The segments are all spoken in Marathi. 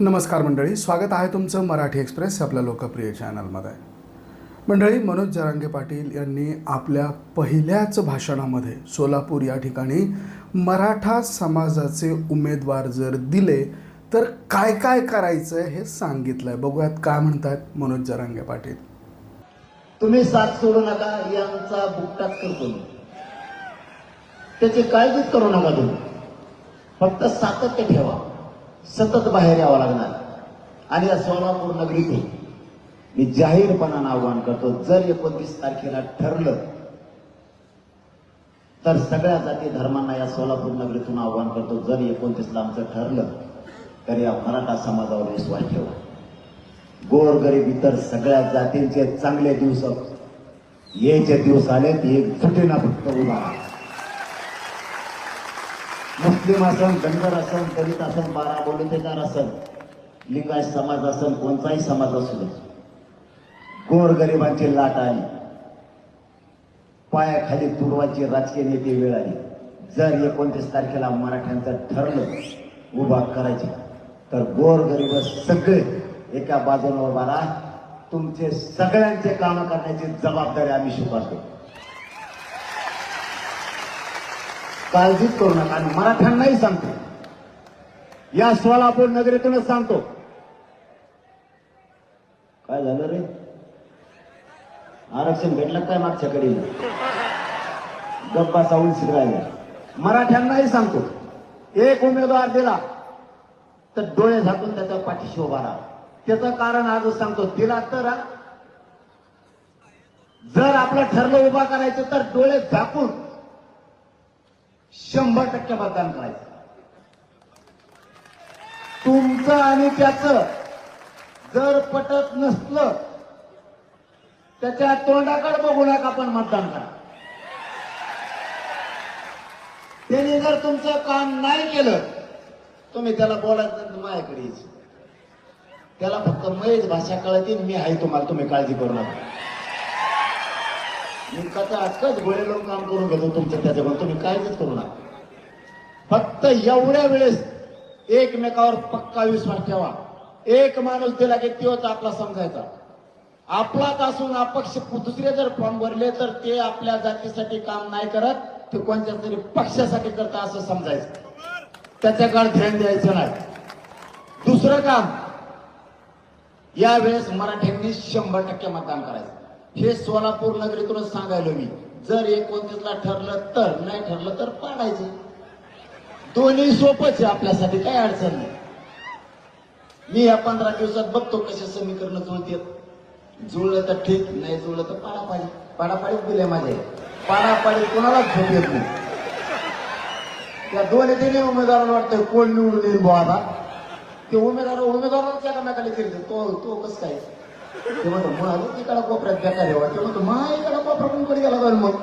नमस्कार मंडळी स्वागत आहे तुमचं मराठी एक्सप्रेस आपल्या लोकप्रिय चॅनलमध्ये. मंडळी मनोज जरांगे पाटील यांनी आपल्या पहिल्याच भाषणामध्ये सोलापूर या ठिकाणी मराठा समाजाचे उमेदवार जर दिले तर काय काय करायचं हे सांगितलं आहे बघूयात काय म्हणतात मनोज जरांगे पाटील. तुम्ही साथ सोडू नका यांचा बुकटाच करतो त्याची काळजीच करू नका तुम्ही? फक्त सातत्य ठेवा. सतत बाहेर यावं लागणार. आणि या सोलापूर नगरीत मी जाहीरपणानं आव्हान करतो जर एकोणतीस तारखेला ठरलं तर सगळ्या जाती धर्मांना या सोलापूर नगरीतून आव्हान करतो जर एकोणतीसला आमचं ठरलं तर या मराठा समाजावर विश्वास ठेवा. गोरगरीब इतर सगळ्या जातींचे चांगले दिवस यायचे दिवस आले ते एक फुटेना फक्त उभा मुस्लिम असन धनगर असन दलित असन बारा बोलतेदार असन लिंगाय समाज असन कोणताही समाज असू दे. गोरगरिबांची लाट आली. पायाखाली तुरवाची राजकीय नेते वेळ आली. जर एकोणतीस तारखेला मराठ्यांचं ठरलं उभा करायची तर गोरगरीब सगळे एका बाजूला उभा राहा. तुमचे सगळ्यांचे काम करण्याची जबाबदारी आम्ही स्वीकारतो काळजीच करू नका. आणि मराठ्यांनाही सांगतो. या सोलापूर नगरीतूनच सांगतो. काय झालं रे? आरक्षण भेटलं काय मागच्या कडे गप्पा चावून शिकरायला मराठ्यांनाही सांगतो. एक उमेदवार दिला तर डोळे झाकून त्याच्या पाठीशी उभा राहा. त्याचं कारण आज सांगतो. दिला तर जर आपलं ठरलं उभा करायचं तर डोळे झाकून शंभर टक्के मतदान करायचं. तुमचं आणि त्याचं जर पटत नसलं त्याच्या तोंडाकडे बघू नका पण मतदान करा. त्याने जर तुमचं काम नाही केलं तुम्ही त्याला बोलायचं तर माझ्याकडे यायचं. त्याला फक्त मयच भाषा कळते मी आहे तुम्हाला तुम्ही काळजी करू नका. मी कसं आजकाच गोळे लावून काम करून घेतो तुमच्या त्याच्याकडून. तुम्ही कायच करू नका. फक्त एवढ्या वेळेस एकमेकावर पक्का विश्वास ठेवा. एक माणूस दिला की तोच आपला समजायचा. आपलाच असून अपक्ष दुसरे जर फॉर्म भरले तर ते आपल्या जातीसाठी काम नाही करत ते कोणत्या तरी पक्षासाठी करता असं समजायचं. त्याच्याकडे ध्यान द्यायचं नाही. दुसरं काम यावेळेस मराठ्यांनी शंभर टक्के मतदान करायचं. हे सोलापूर नगरीतूनच सांगायलो मी. जर एकोणतीसला ठरलं तर नाही ठरलं तर पाडायचं. दोन्ही सोपच आहे आपल्यासाठी काय अडचण नाही. मी या पंधरा दिवसात बघतो कसे समीकरण जुळतात. जुळलं तर ठीक नाही जुळलं तर पाडापाडी. पाडापाडीच दिले माझे पाडापाडी कोणालाच झोप येत नाही. त्या दोन्ही तिन्ही उमेदवाराला वाटतं कोण निवडून येईल बुवा आता. ते उमेदवार उमेदवारालाच एकामेकाला केलं तो तो कसं काय? ते म्हणतो मग तिकडा कोपऱ्यात बेकार आहे ते म्हणतो मा इकडा कोपरा कडे गेला जाईल मग.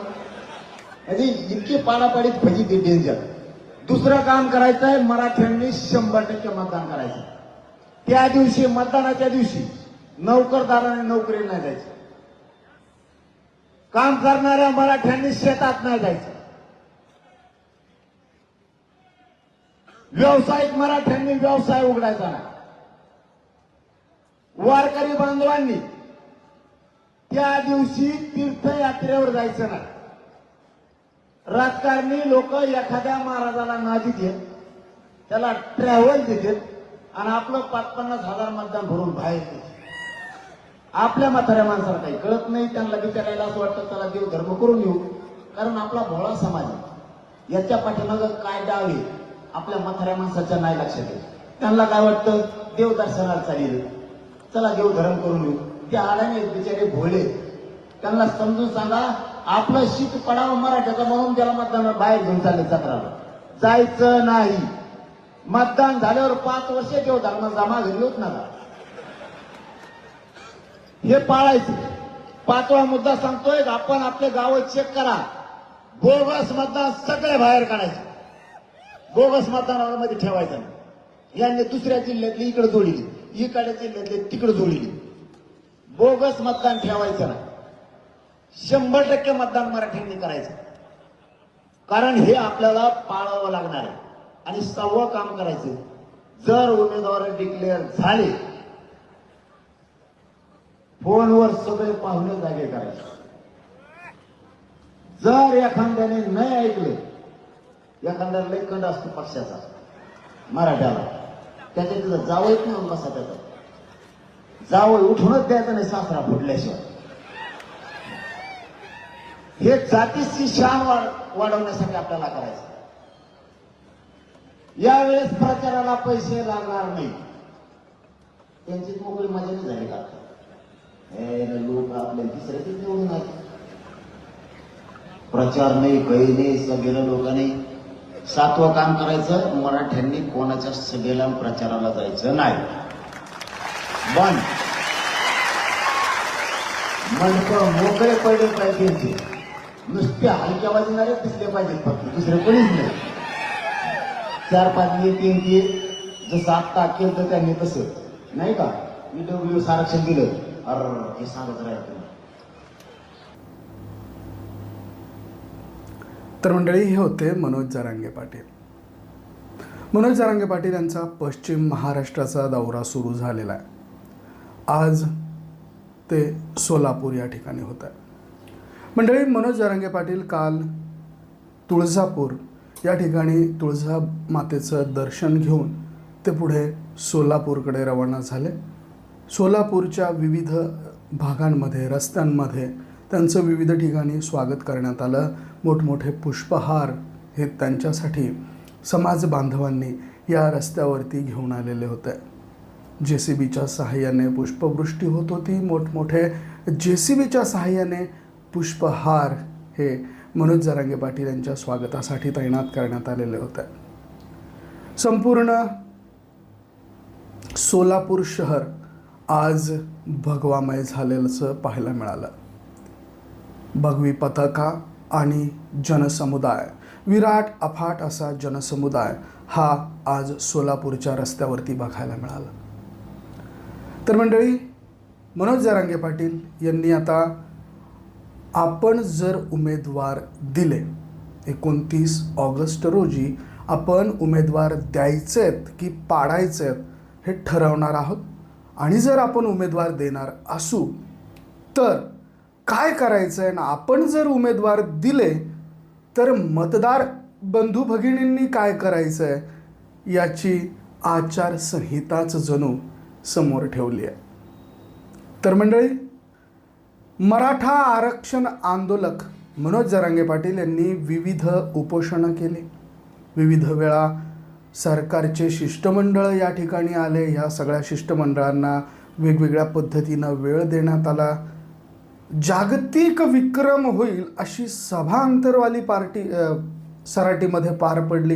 म्हणजे इतकी पाडापाडीत भजी डेंजर. दुसरं काम करायचं आहे मराठ्यांनी शंभर टक्के मतदान करायचं. त्या दिवशी मतदानाच्या दिवशी नोकरदाराने नोकरी नाही जायचं काम करणाऱ्या मराठ्यांनी शेतात नाही जायचं. व्यावसायिक मराठ्यांनी व्यवसाय उघडायचा नाही. वारकरी बांधवांनी त्या दिवशी तीर्थयात्रेवर जायचं नाही. राजकारणी लोक एखाद्या महाराजाला नाजी देत त्याला ट्रॅव्हल देतात आणि आपलं पाच पन्नास हजार मतदान भरून बाहेर देत. आपल्या म्हाताऱ्या माणसाला काही कळत नाही त्यांना विचारायला असं वाटतं त्याला देव धर्म करून येऊ. कारण आपला भोळा समाज आहे. याच्या पाठीमागं काय डाव आहे आपल्या म्हाताऱ्या माणसाच्या नाही लक्षात येत. त्यांना काय वाटतं देव दर्शनाला चालेल चला देव धरण करून येऊ ते आल्याने बिचारे भोले. त्यांना समजून सांगा आपलं शीत पडावं मराठ्याचं म्हणून त्याला मतदान बाहेर घेऊन चालले जत्राला जायचं नाही. मतदान झाल्यावर पाच वर्ष देव धर्म जमा घरी होत नका हे पाळायचं. पाचवा मुद्दा सांगतोय आपण आपले गाव चेक करा. बोगस मतदान सगळे बाहेर काढायचे. बोगस मतदानामध्ये ठेवायचं नाही. यांनी दुसऱ्या जिल्ह्यातली इकडे जोडली. इकडे जिल्ह्यातले तिकडे जोडली. बोगस मतदान ठेवायचं नाही. शंभर टक्के मतदान मराठ्यांनी करायचं. कारण हे आपल्याला पाळावं लागणार आहे. आणि सहावं काम करायचं जर उमेदवार डिक्लेअर झाले फोनवर सगळे पाहुणे जागे करायचे. जर एखाद्याने नाही ऐकले एखाद्या लेखंड असतो पक्षाचा मराठ्याला. त्याच्या तिथं जावं म्हणून बसा त्याचा. जावं उठूनच द्यायचं नाही सासरा फुटल्याशिवाय. हे जातीची शान वाढवण्यासाठी आपल्याला करायचं. यावेळेस प्रचाराला पैसे लागणार नाही. त्यांची मोकळी मजा नाही झाली का? लोक आपल्या तिसऱ्या ते निवडून आले. प्रचार नाही काही नाही सगळ्या लोक नाही सातवं काम करायचं मराठ्यांनी कोणाच्या सभेला प्रचाराला जायचं नाही. बंद मंडप मोकळे पडले पाहिजे नुसते हलक्या वाजणारे दिसले पाहिजेत फक्त दुसरे कोणीच नाही. चार पाच ये तीन जसं आत्ता केलं तर त्यांनी तसं. नाही का? ईडब्ल्यू आरक्षण दिलं. अर हे सांगत राहील तर मंडळी हे होते मनोज जारांगे पाटील. मनोज जारांगे पाटील यांचा पश्चिम महाराष्ट्राचा दौरा सुरू झालेला आहे. आज ते सोलापूर या ठिकाणी होत आहे मंडळी मनोज जारांगे पाटील काल तुळजापूर या ठिकाणी तुळजा मातेचं दर्शन घेऊन ते पुढे सोलापूरकडे रवाना झाले. सोलापूरच्या विविध भागांमध्ये रस्त्यांमध्ये त्यांचं विविध ठिकाणी स्वागत करण्यात आलं. मोठमोठे पुष्पहार हे त्यांच्यासाठी समाज बांधवांनी या रस्त्यावरती घेऊन आलेले होते. जे सी बीच्या सहाय्याने पुष्पवृष्टी होत होती. मोठमोठे जे सी बीच्या सहाय्याने पुष्पहार हे मनोज जरांगे पाटील यांच्या स्वागतासाठी तैनात करण्यात आलेले होते. संपूर्ण सोलापूर शहर आज भगवामय झालेलंच पाहायला मिळालं. भगवी पताका आणि जनसमुदाय. विराट अफाट असा जनसमुदाय हा आज सोलापूरच्या रस्त्यावरती बघायला मिळाला. तर मंडळी मनोज जरांगे पाटील यांनी आता आपण जर उमेदवार दिले एकोणतीस ऑगस्ट रोजी आपण उमेदवार द्यायचे आहेत की पाडायचे आहेत हे ठरवणार आहोत. आणि जर आपण उमेदवार देणार असू तर काय करायचं आहे ना? आपण जर उमेदवार दिले तर मतदार बंधू भगिनींनी काय करायचं आहे याची आचारसंहिताच जणू समोर ठेवली आहे. तर मंडळी मराठा आरक्षण आंदोलक मनोज जरांगे पाटील यांनी विविध उपोषणं केली. विविध वेळा सरकारचे शिष्टमंडळ या ठिकाणी आले. या सगळ्या शिष्टमंडळांना वेगवेगळ्या पद्धतीनं वेळ देण्यात आला. जागतिक विक्रम होईल अशी सभांतरवाली पार्टी सराटीमध्ये पार पडली.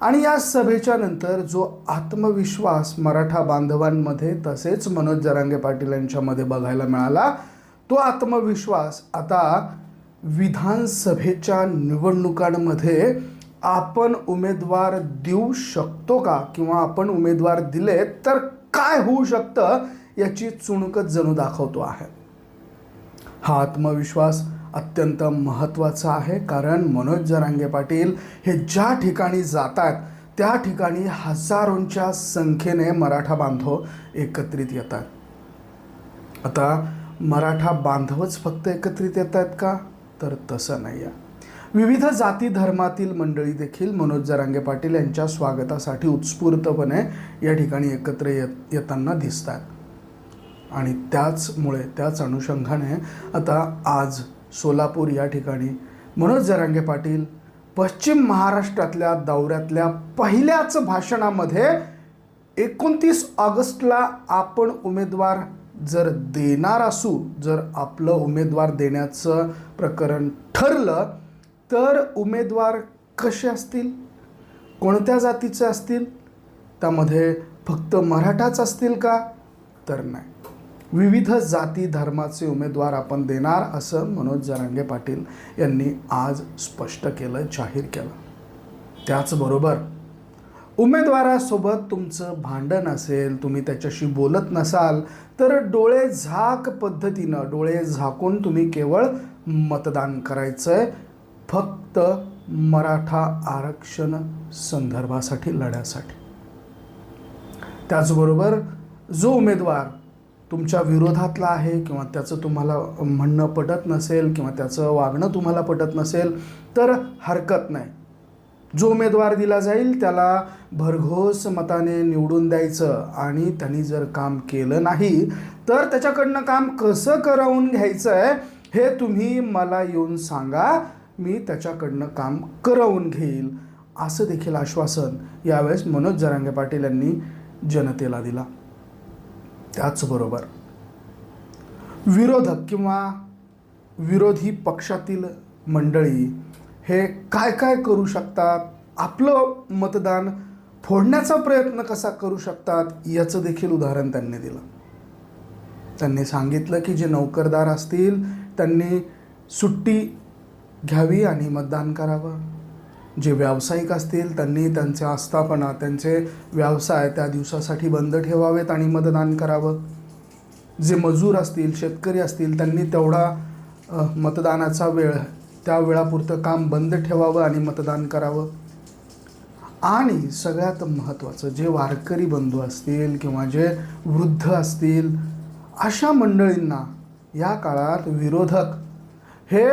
आणि या सभेच्या नंतर जो आत्मविश्वास मराठा बांधवांमध्ये तसेच मनोज जरांगे पाटील यांच्यामध्ये बघायला मिळाला तो आत्मविश्वास आता विधानसभेच्या निवडणुकांमध्ये आपण उमेदवार देऊ शकतो का किंवा आपण उमेदवार दिले तर काय होऊ शकतं याची चुणकच जणू दाखवतो आहे. हा आत्मविश्वास अत्यंत महत्त्वाचा आहे. कारण मनोज जरांगे पाटील हे ज्या ठिकाणी जात आहेत त्या ठिकाणी हजारोंच्या संख्येने मराठा बांधव एकत्रित येतात. आता मराठा बांधवच फक्त एकत्रित येत आहेत का? तर तसं नाही आहे विविध जाती धर्मातील मंडळी देखील मनोज जरांगे पाटील यांच्या स्वागतासाठी उत्स्फूर्तपणे या ठिकाणी एकत्र येत येताना दिसतात. आणि त्याचमुळे त्याच अनुषंगाने आता आज सोलापूर या ठिकाणी मनोज जरांगे पाटील पश्चिम महाराष्ट्रातल्या दौऱ्यातल्या पहिल्याच भाषणामध्ये एकोणतीस ऑगस्टला आपण उमेदवार जर देणार असू जर आपलं उमेदवार देण्याचं प्रकरण ठरलं तर उमेदवार कसे असतील? कोणत्या जातीचे असतील? त्यामध्ये फक्त मराठाच असतील का? तर नाही. विविध जाती धर्माचे उमेदवार आपण देणार असं मनोज जरांगे पाटील यांनी आज स्पष्ट केलं जाहीर केलं. त्याचबरोबर उमेदवारासोबत तुमचं भांडण असेल तुम्ही त्याच्याशी बोलत नसाल तर डोळे झाक पद्धतीनं डोळे झाकून तुम्ही केवळ मतदान करायचं आहे फक्त मराठा आरक्षण संदर्भासाठी लढ्यासाठी. त्याचबरोबर जो उमेदवार तुमच्या विरोधातला आहे किंवा त्याचं तुम्हाला म्हणणं पटत नसेल किंवा त्याचं वागणं तुम्हाला पटत नसेल तर हरकत नाही. जो उमेदवार दिला जाईल त्याला भरघोस मताने निवडून द्यायचं आणि त्यांनी जर काम केलं नाही तर त्याच्याकडनं काम कसं करवून घ्यायचं आहे हे तुम्ही मला येऊन सांगा. मी त्याच्याकडनं काम करवून घेईल. असं देखील आश्वासन यावेळेस मनोज जरांगे पाटील यांनी जनतेला दिला. त्याचबरोबर विरोधक किंवा विरोधी पक्षातील मंडळी हे काय काय करू शकतात? आपलं मतदान फोडण्याचा प्रयत्न कसा करू शकतात? याचं देखील उदाहरण त्यांनी दिलं. त्यांनी सांगितलं की जे नोकरदार असतील त्यांनी सुट्टी घ्यावी आणि मतदान करावं. जे व्यावसायिक असतील त्यांनी त्यांचे आस्थापना त्यांचे व्यवसाय त्या दिवसासाठी बंद ठेवावेत आणि मतदान करावं. जे मजूर असतील शेतकरी असतील त्यांनी तेवढा मतदानाचा वेळ त्या वेळापुरतं काम बंद ठेवावं आणि मतदान करावं. आणि सगळ्यात महत्त्वाचं जे वारकरी बंधू असतील किंवा जे वृद्ध असतील अशा मंडळींना या काळात विरोधक हे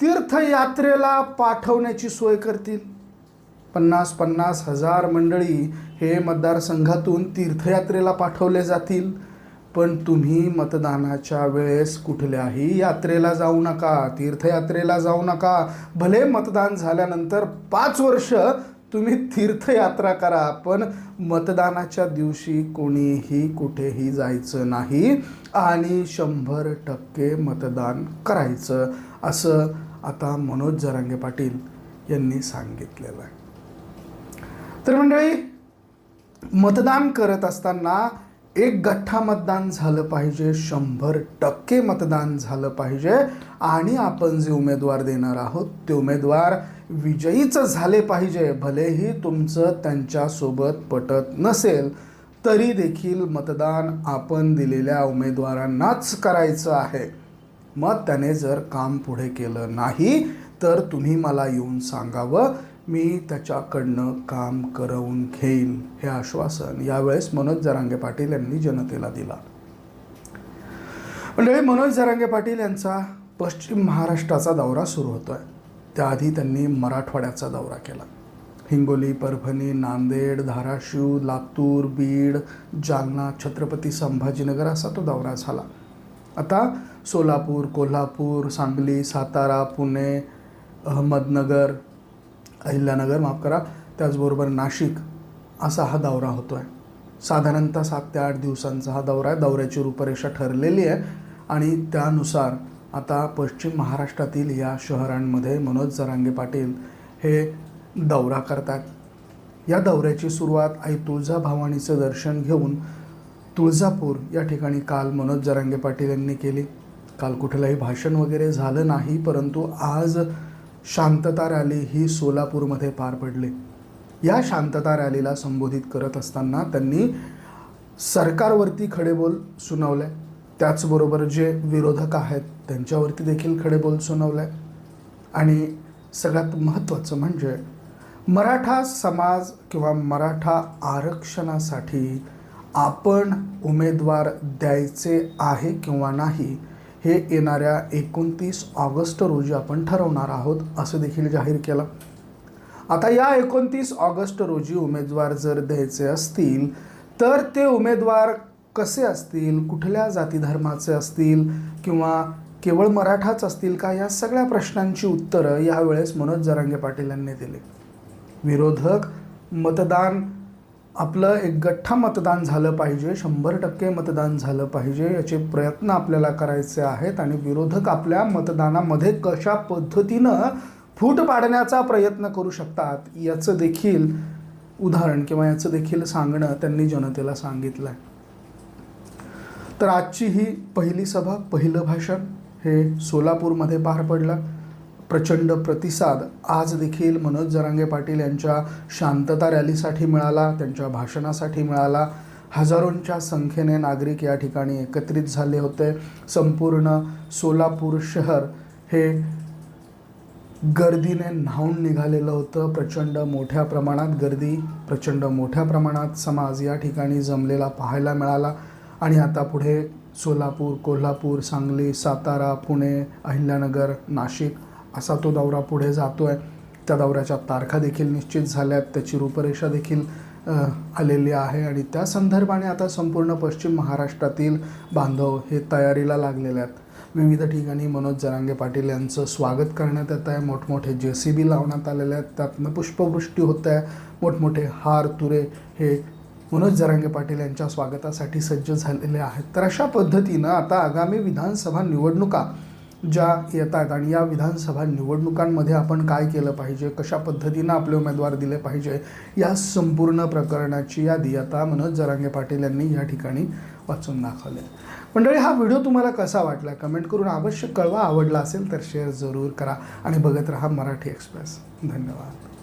तीर्थयात्रेला पाठवण्याची सोय करतील. पन्नास पन्नास हजार मंडळी हे मतदारसंघातून तीर्थयात्रेला पाठवले जातील. पण तुम्ही मतदानाच्या वेळेस कुठल्याही यात्रेला जाऊ नका तीर्थयात्रेला जाऊ नका. भले मतदान झाल्यानंतर पाच वर्ष तुम्ही तीर्थयात्रा करा पण मतदानाच्या दिवशी कोणीही कुठेही जायचं नाही आणि शंभर टक्के मतदान करायचं. असं आता मनोज जरांगे पाटील यांनी सांगितलेलं आहे. तर मंडळी मतदान करत असताना एक गठ्ठा मतदान झालं पाहिजे शंभर टक्के मतदान झालं पाहिजे आणि आपण जे उमेदवार देणार आहोत ते उमेदवार विजयीच झाले पाहिजे. भलेही तुमचं त्यांच्यासोबत पटत नसेल तरी देखील मतदान आपण दिलेल्या उमेदवारांनाच करायचं आहे. मग त्याने जर काम पुढे केलं नाही तर तुम्ही मला येऊन सांगावं मी त्याच्याकडनं काम करवून घेईल हे आश्वासन यावेळेस मनोज जरांगे पाटील यांनी जनतेला दिला. म्हणजे मनोज जरांगे पाटील यांचा पश्चिम महाराष्ट्राचा दौरा सुरू होतोय. त्याआधी त्यांनी मराठवाड्याचा दौरा केला. हिंगोली परभणी नांदेड धाराशिव लातूर बीड जालना छत्रपती संभाजीनगर असा तो दौरा झाला. आता सोलापूर कोल्हापूर सांगली सातारा पुणे अहमदनगर अहिल्यानगर माफ करा. त्याचबरोबर नाशिक असा हा दौरा होतो आहे साधारणतः सात ते आठ दिवसांचा हा दौरा आहे. दौऱ्याची रूपरेषा ठरलेली आहे. आणि त्यानुसार आता पश्चिम महाराष्ट्रातील या शहरांमध्ये मनोज जरांगे पाटील हे दौरा करतात. या दौऱ्याची सुरुवात आई तुळजा भवानीचं दर्शन घेऊन तुळजापूर या ठिकाणी काल मनोज जरांगे पाटील यांनी केली. काल कुठलंही भाषण वगैरे झालं नाही परंतु आज शांतता रॅली ही सोलापूरमध्ये पार पडली. या शांतता रॅलीला संबोधित करत असताना त्यांनी सरकारवरती खडेबोल सुनावले. त्याचबरोबर जे विरोधक आहेत त्यांच्यावरती देखील खडेबोल सुनावले. आणि सगळ्यात महत्त्वाचं म्हणजे मराठा समाज किंवा मराठा आरक्षणासाठी आपण उमेदवार द्यायचे आहे किंवा नाही हे येणाऱ्या एकोणतीस ऑगस्ट रोजी आपण ठरवणार आहोत असं देखील जाहीर केलं. आता या एकोणतीस ऑगस्ट रोजी उमेदवार जर द्यायचे असतील तर ते उमेदवार कसे असतील कुठल्या जाती धर्माचे असतील किंवा केवळ मराठाच असतील का या सगळ्या प्रश्नांची उत्तरं यावेळेस मनोज जरांगे पाटील यांनी दिली. विरोधक मतदान आपलं एक गठ्ठा मतदान झालं पाहिजे शंभर टक्के मतदान झालं पाहिजे याचे प्रयत्न आपल्याला करायचे आहेत आणि विरोधक आपल्या मतदानामध्ये कशा पद्धतीनं फूट पाडण्याचा प्रयत्न करू शकतात याचं देखील उदाहरण किंवा याचं देखील सांगणं त्यांनी जनतेला सांगितलं आहे तर आजची ही पहिली सभा पहिलं भाषण हे सोलापूरमध्ये पार पडलं. प्रचंड प्रतिसाद आज देखील मनोज जरांगे पाटील यांच्या शांतता रॅलीसाठी मिळाला त्यांच्या भाषणासाठी मिळाला. हजारोंच्या संख्येने नागरिक या ठिकाणी एकत्रित झाले होते. संपूर्ण सोलापूर शहर हे गर्दीने न्हावून निघालेलं होतं. प्रचंड मोठ्या प्रमाणात गर्दी प्रचंड मोठ्या प्रमाणात समाज या ठिकाणी जमलेला पाहायला मिळाला. आणि आता पुढे सोलापूर कोल्हापूर सांगली सातारा पुणे अहिल्यानगर नाशिक असा तो दौरा पुढे जातो आहे त्या दौऱ्याच्या तारखा देखील निश्चित झाल्या आहेत त्याची रूपरेषा देखील आलेली आहे. आणि त्या संदर्भाने आता संपूर्ण पश्चिम महाराष्ट्रातील बांधव हे तयारीला लागलेले आहेत. विविध ठिकाणी मनोज जरांगे पाटील यांचं स्वागत करण्यात येत आहे. मोठमोठे जे सी बी लावण्यात आलेले आहेत. त्यातनं पुष्पवृष्टी होत आहे. मोठमोठे हार तुरे हे मनोज जरांगे पाटील यांच्या स्वागतासाठी सज्ज झालेले आहेत. तर अशा पद्धतीनं आता आगामी विधानसभा निवडणुका ज्या येत आहेत आणि या विधानसभा निवडणुकांमध्ये आपण काय केलं पाहिजे कशा पद्धतीनं आपले उमेदवार दिले पाहिजे या संपूर्ण प्रकरणाची यादी आता मनोज जरांगे पाटील यांनी या ठिकाणी वाचून दाखवले. मंडळी हा व्हिडिओ तुम्हाला कसा वाटला? कमेंट करून अवश्य कळवा. आवडला असेल तर शेअर जरूर करा आणि बघत राहा मराठी एक्सप्रेस. धन्यवाद.